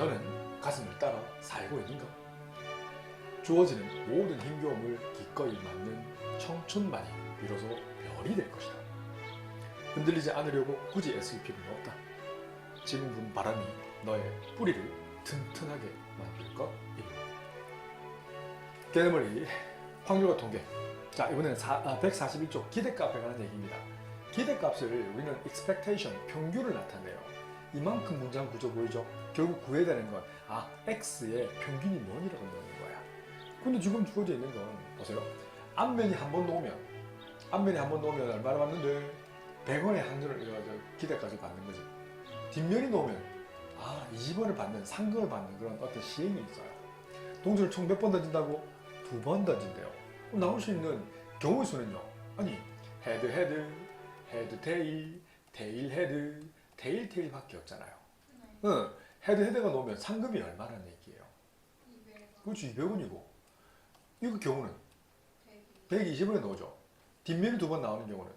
너는 가슴을 따라 살고 있는가? 주어지는 모든 힘겨움을 기꺼이 맞는 청춘만이 비로소 별이 될 것이다. 흔들리지 않으려고 굳이 애쓸 필요는 없다. 지금 분 바람이 너의 뿌리를 튼튼하게 만들 것이다. 개념머리 확률과 통계. 자 이번에는 사, 141쪽 기대값에 관한 얘기입니다. 기대값을 우리는 expectation 평균을 나타내요. 이만큼 문장 구조 보이죠? 결국 구해야 되는 건 아, x의 평균이 뭐니라고 넣는 거야. 근데 지금 주어져 있는 건 보세요. 앞면이 한 번 놓으면 앞면이 한 번 놓으면 얼마나 받는데 100원의 한전을 기대까지 받는 거지. 뒷면이 놓으면 아 20원을 받는 상금을 받는 그런 어떤 시행이 있어요. 동전을 총 몇 번 던진다고? 두 번 던진대요. 그럼 나올 수 있는 경우의 수는요. 아니 헤드 헤드 헤드 테일 테일 헤드 테일 테일밖에 없잖아요. 응. 헤드 헤드가 놓으면 상금이 얼마라는 얘기예요. 그렇지 200원이고 이거 경우는 120원에 나오죠. 뒷면이 두 번 나오는 경우는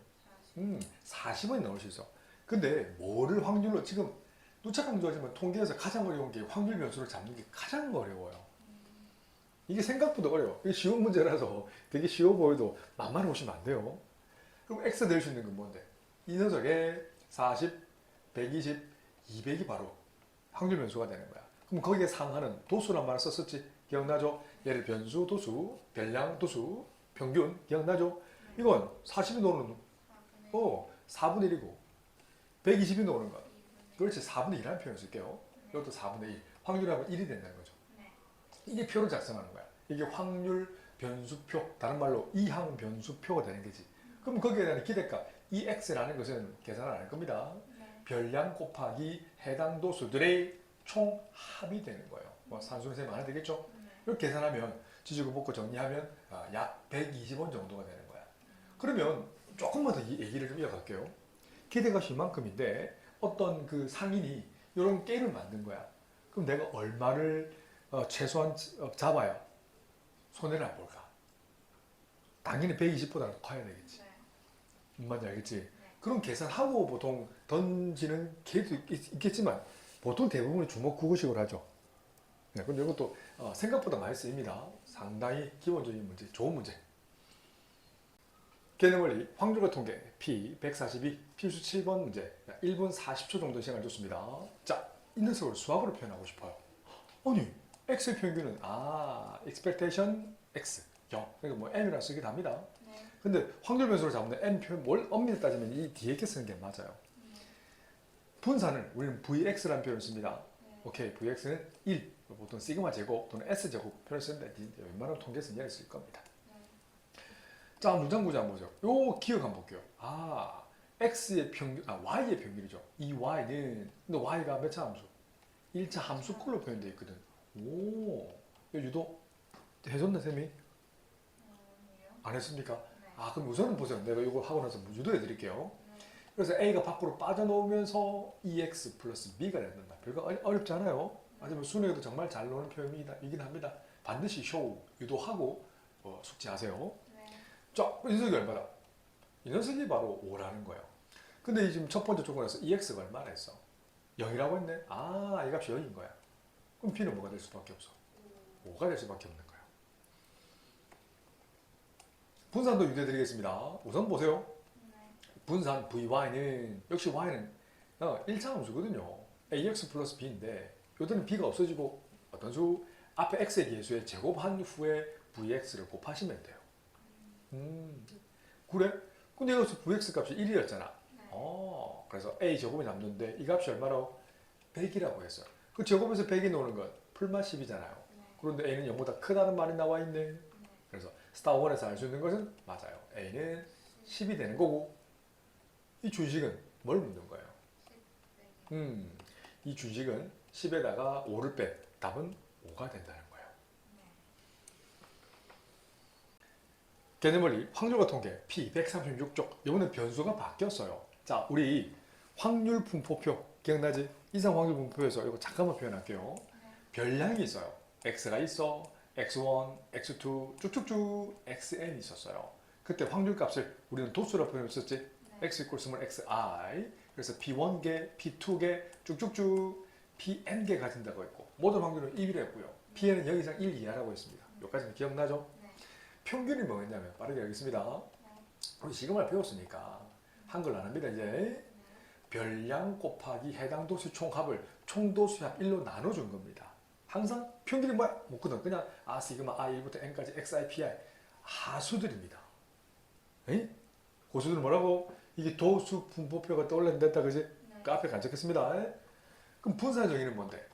음, 40원이 나올 수 있어. 근데 뭐를 확률로 지금 누차 강조하지만 통계에서 가장 어려운 게 확률 변수를 잡는 게 가장 어려워요. 이게 생각보다 어려워. 이게 쉬운 문제라서 되게 쉬워 보여도 만만히 오시면 안 돼요. 그럼 X 낼 수 있는 건 뭔데? 이 녀석에 40, 120, 200이 바로 확률 변수가 되는 거야. 그럼 거기에 상하는 도수란 말을 썼었지? 기억나죠? 예를 변수, 도수, 별량, 도수, 평균 기억나죠? 이건 40이 노는 어 4분의 1이고 120이 노는 것. 그렇지 4분의 1이라는 표현을 쓸게요. 이것도 4분의 1. 확률하면 1이 된다는 거죠. 이게 표를 작성하는 거야. 이게 확률 변수표. 다른 말로 이항 변수표가 되는 거지. 그럼 거기에 대한 기대값 이 x라는 것은 계산을 안 할 겁니다. 별량 곱하기 해당 도수들의 총 합이 되는 거예요. 뭐셈 안해 되겠죠? 이렇게 계산하면 지지고 볶고 정리하면 아, 약 120원 정도가 되는 거야. 그러면 조금만 더 이 얘기를 좀 이어갈게요. 기대값이 이만큼인데 어떤 그 상인이 이런 게임을 만든 거야. 그럼 내가 얼마를 어, 최소한 어, 잡아야 손해를 안 볼까? 당연히 120보다는 커야 되겠지. 뭔 말인지 알겠지? 그런 계산하고 보통 던지는 개도 있, 겠지만 보통 대부분이 주먹 구구식으로 하죠. 네, 근데 이것도 어, 생각보다 많이 쓰입니다. 상당히 기본적인 문제, 좋은 문제. 개념원리 확률과 통계 P 142 필수 7번 문제 1분 40초 정도 시간을 줬습니다. 자, 이 녀석을 수학으로 표현하고 싶어요. 아니, X의 평균은 아, expectation X 0. 그러니까 뭐 M이라 쓰기도 합니다. 근데 확률 변수로 잡는 n 표현 뭘 엄밀히 따지면 이 뒤에 게 쓰는 게 맞아요. 분산을 우리는 vx라는 표현을 씁니다. 오케이, vx는 1, 보통 시그마 제곱 또는 s 제곱 표현을 쓰는데 이- 웬만하면 통계에서 이해를 쓸 겁니다. 자, 문장 구조 한번 보죠. 요 기억 한번 볼게요. 아, x의 평균, 아 y의 평균이죠. 이 y는 근데 y가 몇 차 함수? 1차 함수꼴로 표현되어 있거든. 오, 유도 해줬나 쌤이? 안 했습니까? 아 그럼 우선은 보세요. 내가 이거 하고 나서 유도해 드릴게요. 그래서 A가 밖으로 빠져나오면서 EX 플러스 B가 된다. 별거 어렵지 않아요. 하지만 수능에도 정말 잘 나오는 표현이긴 합니다. 반드시 쇼 유도하고 어, 숙지하세요. 자, 이 녀석이 얼마다? 이 녀석이 바로 5라는 거예요. 근데 이 지금 첫 번째 조건에서 EX가 얼마나 했어? 0이라고 했네? 아, 이 값이 0인 거야. 그럼 B는 뭐가 될 수밖에 없어? 5가 될 수밖에 없는 거야. 분산도 유도해 드리겠습니다. 우선 보세요. 분산 VY는 역시 Y는 어, 1차 함수거든요. AX 플러스 B인데 요때는 B가 없어지고 어떤 수 앞에 X의 계수에 제곱한 후에 VX를 곱하시면 돼요. 음, 그래? 근데 여기서 VX 값이 1이었잖아. 어, 그래서 A 제곱이 남는데 이 값이 얼마로? 100이라고 했어요. 그 제곱에서 100이 나오는 건 풀맛 10이잖아요. 그런데 A는 0보다 크다는 말이 나와 있네. 그래서 스타원에서 알 수 있는 것은 맞아요. A는 10이 되는 거고 이 주식은 뭘 묻는 거예요? 음, 이 주식은 10에다가 5를 빼 답은 5가 된다는 거예요. 개념원리 확률과 통계 P 136쪽 이번엔 변수가 바뀌었어요. 자, 우리 확률 분포표 기억나지? 이상 확률 분포에서 이거 잠깐만 표현할게요. 별량이 있어요. X가 있어, X1, X2 쭉쭉쭉 XN 있었어요. 그때 확률 값을 우리는 도수라 표현했었지. X equals xi. 그래서 P1개, P2개 쭉쭉쭉 Pn 개 가진다고 했고 모든 확률은 1이라 했고요. Pn은 0 이상 1 이하라고 했습니다. 여기까지는 기억나죠? 네. 평균이 뭐였냐면 빠르게 하겠습니다. 우리 시그마를 배웠으니까 한글 안 합니다 이제 별량 곱하기 해당 도수 총합을 총도수 합 1로 나눠준 겁니다. 항상 평균이 뭐야? 묻거든. 그냥 아 시그마 i1부터 n까지 xi pi 하수들입니다. 에이? 고수들은 뭐라고? 이게 도수 분포표가 떠올랐다 그지? 네. 그 앞에 간직했습니다. 에? 그럼 분산 정의는 뭔데?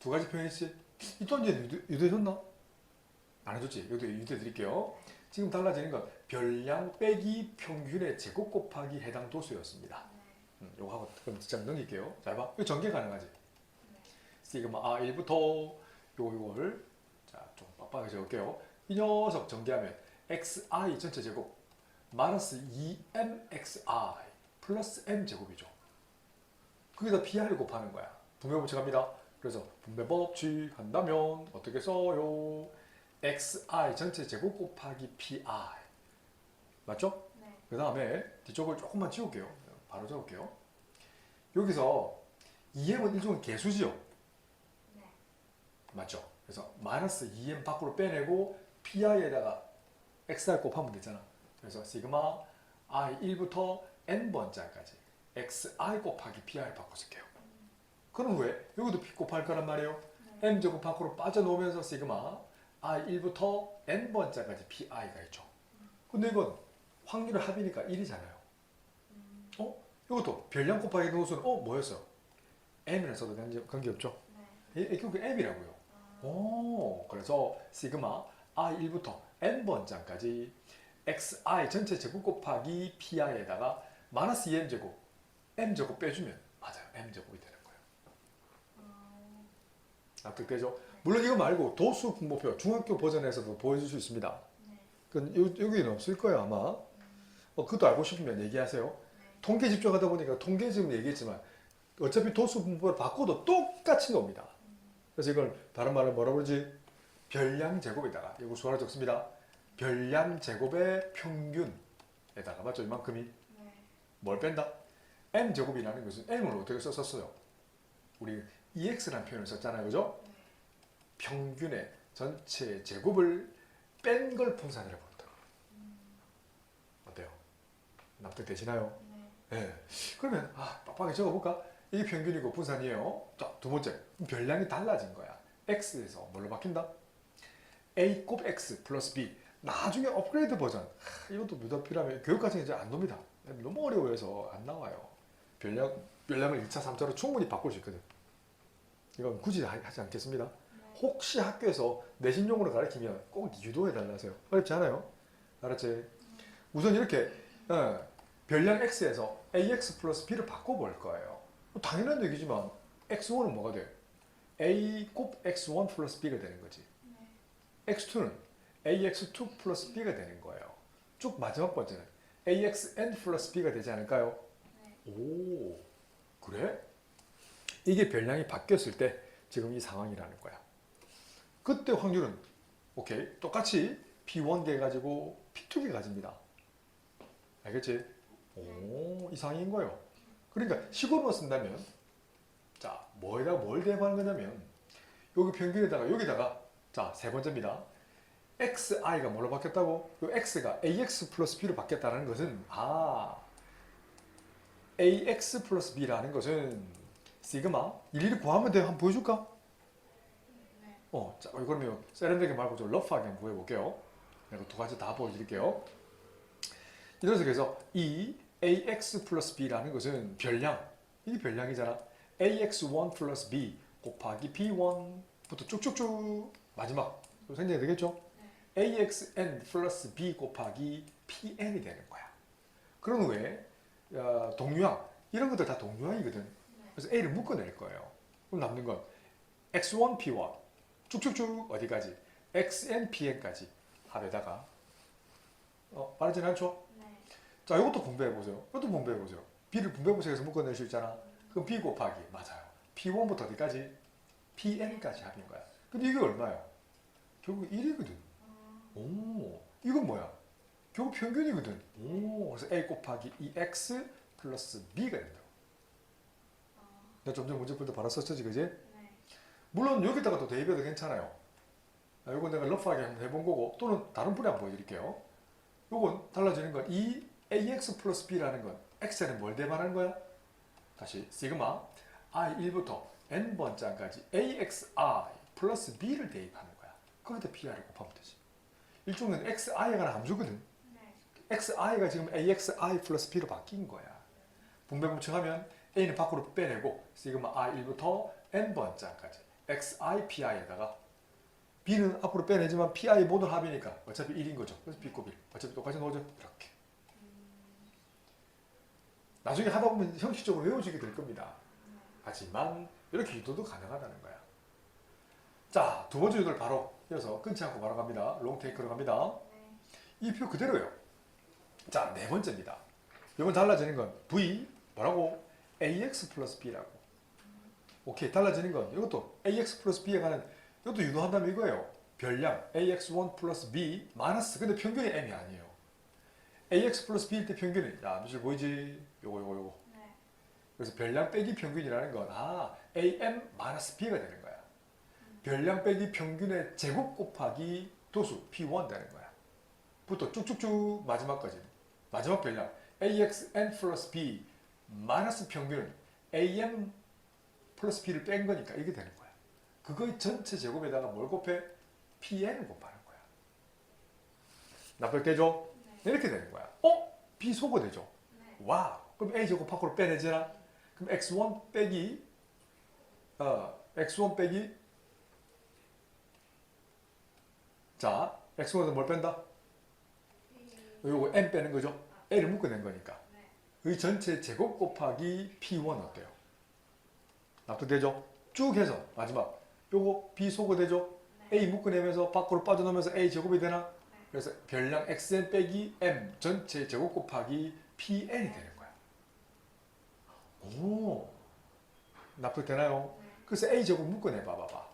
두 가지 표현이지. 이 또한 이제 유대, 유대해줬나? 안 해줬지. 여기도 유대 드릴게요. 지금 달라지는 건 별량 빼기 평균의 제곱 곱하기 해당 도수였습니다. 네. 음, 요거 하고 그럼 진짜 넘길게요. 잘 봐. 이거 전개 가능하지? 시그마 R1부터 요 요걸 자좀 빡빡하게 적을게요. 이 녀석 전개하면 xi 전체 제곱 마이너스 2mxi 플러스 m 제곱이죠. 거기다 p를 곱하는 거야. 분배 법칙 합니다. 그래서 분배 법칙 한다면 어떻게 써요? xi 전체 제곱 곱하기 pi 맞죠? 네. 그 다음에 뒤쪽을 조금만 지울게요. 바로 적을게요. 여기서 2m은 일종의 개수지요. 네. 맞죠? 그래서 마이너스 2m 밖으로 빼내고 pi에다가 xr 곱하면 되잖아. 그래서 시그마 i 1부터 n 번째까지 xi 곱하기 pi를 바꿔 쓸게요. 그럼 왜? 여기도 p 곱할 거란 말이에요. m 제곱 밖으로 빠져놓으면서 시그마 i 1부터 n 번째까지 pi가 있죠. 근데 이건 확률의 합이니까 1이잖아요. 어? 이것도 별량 곱하기 노수는 어 뭐였어? m이라 써도 관계, 관계없죠. 네. 이 결국 m이라고요. 아, 오, 그래서 시그마 i1부터 n 번째까지 xi 전체 제곱 곱하기 pi에다가 마이너스 2m 제곱 m 제곱 빼주면 맞아요 m 제곱이 되는 거예요. 아, 납득되죠? 물론 이거 말고 도수 분모표 중학교 버전에서도 보여줄 수 있습니다. 요- 여기는 없을 거예요 아마. 어, 그것도 알고 싶으면 얘기하세요. 통계 집중하다 보니까 통계 지금 얘기했지만 어차피 도수 분포를 바꿔도 똑같은 겁니다. 그래서 이걸 다른 말로 뭐라 그러지? 별량 제곱에다가 이거 수화로 적습니다. 별량 제곱의 평균에다가 맞죠? 이만큼이 네. 뭘 뺀다? m 제곱이라는 것은 m을 어떻게 썼었어요? 우리 ex라는 표현을 썼잖아요, 그죠? 네. 평균의 전체 제곱을 뺀 걸 분산이라고 부른다. 어때요? 납득되시나요? 네. 예. 그러면 아 빡빡하게 적어볼까? 이게 평균이고 분산이에요. 자, 두 번째 별량이 달라진 거야. x에서 뭘로 바뀐다? a 곱 x 플러스 b. 나중에 업그레이드 버전. 하, 이것도 무덤필하면 교육과정에 이제 안 놉니다. 너무 어려워서 안 나와요. 별량 별량을 2차, 3차로 충분히 바꿀 수 있거든. 이건 굳이 하- 하지 않겠습니다. 네. 혹시 학교에서 내신용으로 가르치면 꼭 유도해 달라세요. 어렵지 않아요? 알았지? 우선 이렇게 어, 별량 x에서 ax 플러스 b를 바꿔볼 거예요. 뭐 당연한 얘기지만 x1은 뭐가 돼? a 곱 x1 플러스 b가 되는 거지. 네. x2는 ax2 플러스 b가 되는 거예요. 쭉 마지막 번째는 axn 플러스 b가 되지 않을까요? 네. 오, 그래? 이게 별량이 바뀌었을 때 지금 이 상황이라는 거야. 그때 확률은 오케이 똑같이 P1개 가지고 P2개 가집니다. 알겠지? 오, 이 상황인 거예요. 그러니까 식으로만 쓴다면 자 뭐에다가 뭘 대입하는 거냐면 여기 평균에다가 여기다가 자 세 번째입니다.xi가 뭘로 바뀌었다고? 이 x가 ax 플러스 b로 바뀌었다는 것은 아 ax 플러스 b라는 것은 시그마 일일이 구하면 돼 한번 보여줄까? 네. 어, 자 그러면 세련되게 말고 좀 러프하게 한번 보여볼게요. 내가 두 가지 다 보여드릴게요. 이런 식에서 이 ax 플러스 b라는 것은 별량 이게 별량이잖아. ax1 플러스 b 곱하기 b1부터 쭉쭉쭉 마지막 생략이 되겠죠? axn 플러스 b 곱하기 pn이 되는 거야. 그런 후에 어, 동류항 이런 것들 다 동류항이거든. 네. 그래서 a를 묶어낼 거예요. 그럼 남는 건 x1 p1 쭉쭉쭉 어디까지 xn pn까지 합에다가 어, 빠르진 않죠? 네. 자, 이것도 분배해 보세요. 이것도 분배해 보세요. b를 분배 법칙에서 묶어낼 수 있잖아. 그럼 b 곱하기 맞아요. p1부터 어디까지? pn까지 합인 거야. 근데 이게 얼마야? 결국 1이거든. 아, 오, 이건 뭐야? 결국 평균이거든. 오, 그래서 a 곱하기 2x 플러스 b가 된다고. 아, 내가 좀 전에 문제 풀 때 바로 썼지, 그지? 네. 물론 여기다가 또 대입해도 괜찮아요. 아, 요건 내가 러프하게 한번 해본 거고 또는 다른 풀이 한번 보여드릴게요. 요건 달라지는 건이 ax 플러스 b라는 건 x에는 뭘 대입하는 거야? 다시 시그마 i1부터 n번째까지 axi 플러스 b를 대입하는 거야. 거기다 pi를 곱하면 되지. 일종은 xi가 는 함수거든. 네. xi가 지금 axi 플러스 b로 바뀐 거야. 분배분층하면 a는 밖으로 빼내고 시그마 i1부터 n번째까지 xi pi에다가 b는 앞으로 빼내지만 pi 모든 합이니까 어차피 1인 거죠. 그래서 b 곱 1. 어차피 똑같이 넣어줘. 이렇게. 나중에 하다 보면 형식적으로 외워지게 될 겁니다. 하지만 이렇게 유도도 가능하다는 거야. 자, 두 번째 유도를 바로 이어서 끊지 않고 바로 갑니다. 롱 테이크로 갑니다. 네. 이표 그대로예요. 자, 네 번째입니다. 이건 달라지는 건 v 뭐라고? ax 플러스 b라고. 오케이, 달라지는 건 이것도 ax 플러스 b에 관한 이것도 유도한다면 이거예요. 별량 ax1 플러스 b 마이너스 근데 평균이 m이 아니에요. ax 플러스 b일 때 평균이 야, 미술 보이지? 요거 요거 요거. 네. 그래서 별량 빼기 평균이라는 건 아, am 마이너스 b가 되는 거야. 별량 빼기 평균의 제곱 곱하기 도수 p1 되는 거야. 부터 쭉쭉쭉 마지막까지 마지막 별량 axn 플러스 b 마이너스 평균은 am 플러스 b를 뺀 거니까 이게 되는 거야. 그거의 전체 제곱에다가 뭘 곱해? pn을 곱하는 거야. 납득되죠? 네. 이렇게 되는 거야. 어? b 소거되죠? 네. 와 그럼 a 제곱 밖으로 빼내잖아 그럼 x1 빼기 어 x1 빼기 자 x1에서 뭘 뺀다? 이- 요거 n 빼는 거죠 a를 묶어낸 거니까 네. 이 전체 제곱 곱하기 p1 어때요? 납득되죠? 쭉 해서 마지막 요거 b 소거되죠? 네. a 묶어내면서 밖으로 빠져나오면서 a 제곱이 되나? 네. 그래서 별량 xn 빼기 m 전체 제곱 곱하기 pn이 되는 거야. 오, 납득되나요? 네. 그래서 a 제곱 묶어내 봐봐봐.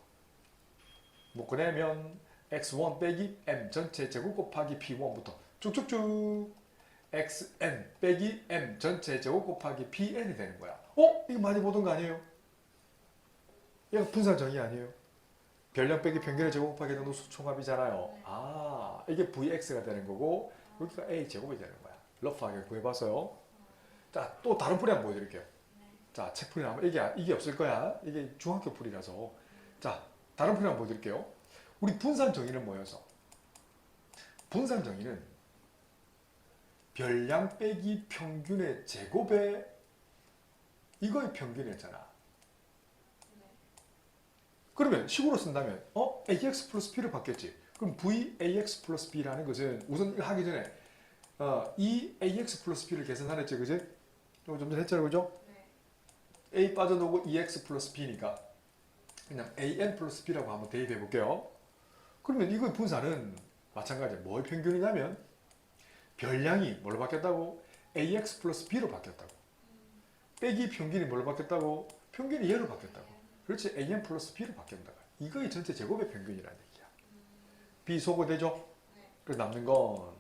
묶어내면 x1 빼기 m 전체 제곱 곱하기 p1부터 쭉쭉쭉 xn 빼기 m 전체 제곱 곱하기 pn이 되는 거야. 어? 이거 많이 보던 거 아니에요? 이거 분산 정의 아니에요? 별량 빼기 평균의 제곱 곱하기 노수 총합이잖아요. 네. 아, 이게 vx가 되는 거고 여기가 a 제곱이 되는 거야. 러프하게 구해봤어요. 자, 또 다른 풀이 한번 보여드릴게요. 네. 자, 책 풀이 나면 이게 이게 없을 거야. 이게 중학교 풀이라서. 자, 다른 풀이 한번 보여드릴게요. 우리 분산 정의는 뭐여서? 분산 정의는 별량 빼기 평균의 제곱에 이거의 평균이었잖아. 네. 그러면 식으로 쓴다면 어 ax 플러스 b를 받겠지. 그럼 v ax 플러스 b라는 것은 우선 하기 전에 어, 이 ax 플러스 b를 계산하랬지, 그지? 이거 좀 전에 했잖아, 그죠? 네. a 빠져나오고 2x 플러스 b니까 그냥 an 플러스 b라고 한번 대입해 볼게요. 그러면 이거 분산은 마찬가지야. 뭘 평균이냐면 별량이 뭘로 바뀌었다고? ax 플러스 b로 바뀌었다고. 빼기 평균이 뭘로 바뀌었다고? 평균이 얘로 바뀌었다고. 그렇지 an 플러스 b로 바뀐다. 이거의 전체 제곱의 평균이라는 얘기야. b 소거되죠? 네. 그래서 남는 건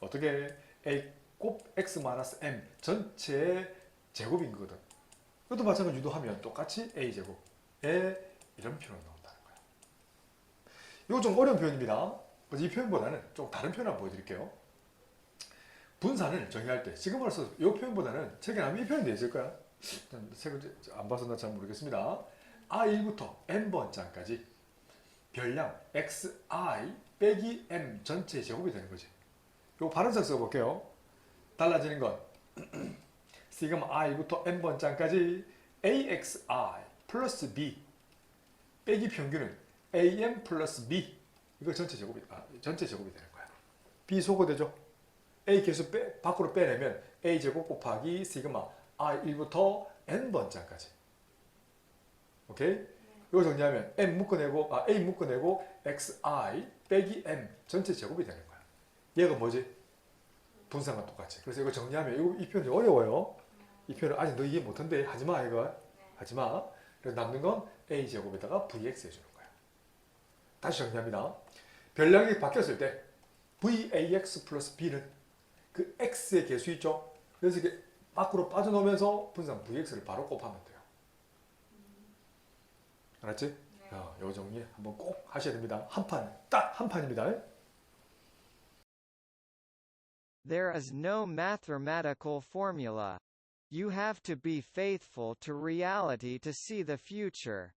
어떻게 a 곱 x 마이너스 m 전체의 제곱인 거거든. 이것도 마찬가지 유도하면 똑같이 a 제곱에 이런 표현이 나온다는 거야. 이거 좀 어려운 표현입니다. 이 표현보다는 좀 다른 표현 한번 보여드릴게요. 분산을 정의할 때 지금으로 써서 이 표현보다는 책에 아마 이 표현이 돼 있을 거야. 책을 안 봐서 나잘 모르겠습니다. i1부터 n번째까지 별량 xi 빼기 m 전체 제곱이 되는 거지. 요 발음상 써볼게요. 달라지는 건 시그마 i부터 n번째까지 axi 플러스 b 빼기 평균은 am 플러스 b 이거 전체 제곱이 아, 전체 제곱이 되는 거야. b 소거되죠. a 계수 빼, 밖으로 빼내면 a 제곱 곱하기 시그마 i1부터 n번째까지. 오케이? 이거 정리하면 m 묶어내고 아 a 묶어내고 xi 빼기 m 전체 제곱이 되는 거야. 얘가 뭐지? 분산과 똑같이. 그래서 이거 정리하면 이거 이 표현이 어려워요. 이 표현을 아직 너 이해 못한데 하지마 이거. 네. 하지마. 그래서 남는 건 a제곱에다가 vx 해주는 거야. 다시 정리합니다. 별량이 바뀌었을 때 vax 플러스 b는 그 x의 개수 있죠? 그래서 이게 밖으로 빠져나오면서 분산 vx를 바로 곱하면 돼요. 알았지? 네. 야, 요 정리 한번 꼭 하셔야 됩니다. 한 판 딱 한 판입니다. There is no mathematical formula. You have to be faithful to reality to see the future.